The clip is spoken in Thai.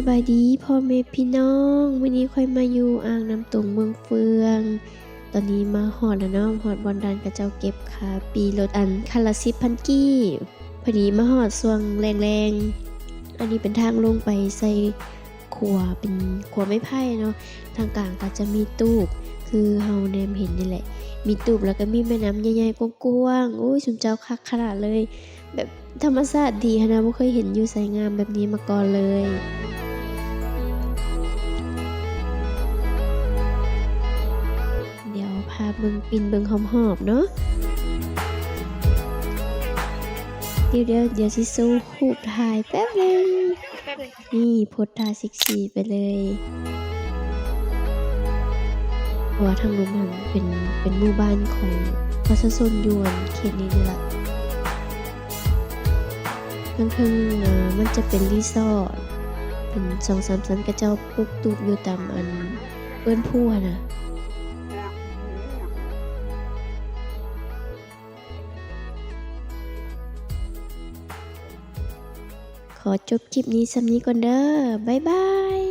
สบายดีพ่อแม่พี่น้องวันนี้ค่อยมาอยู่อ่างน้ำตกเมืองเฟือง ตอนนี้มาหอดแล้วเนาะหอดบอลดันกับเจ้าเก็บขาปีรถอันคันละสิบพันกี้พอดีมาหอดส่วงแรงๆ อันนี้เป็นทางลงไปใส่ขวเป็นขวไม้ไผ่เนาะทางกลางก็จะมีตูบคือเฮาแนมเห็นนี่แหละ มีตูบแล้วก็มีแม่น้ำใหญ่ๆกว้างๆโอ้ยสุนเจ้าคักขนาดเลย แบบธรรมชาติดีนะไม่เคยเห็นอยู่ไสงามแบบนี้มาก่อนเลย เบิงปินเบิงหอมๆเนาะเดี๋ยวเดี๋ยวเดี๋ยวสิสู้หูถ่ายแป๊บนึงนี่โพสท่าซิกซีไปเลยเพราะว่าทางนู้นมันเป็นเป็นหมู่บ้านของประชาชนยวนเขตนี้นี่แหละข้างๆนะมันจะเป็นรีสอร์ทเป็นสองสามชั้นกระเจ้าปลูกตูบอยู่ตามอันเปื้อนพัวนะ ขอจบคลิปนี้สำนี้ก่อนเด้อบ๊ายบาย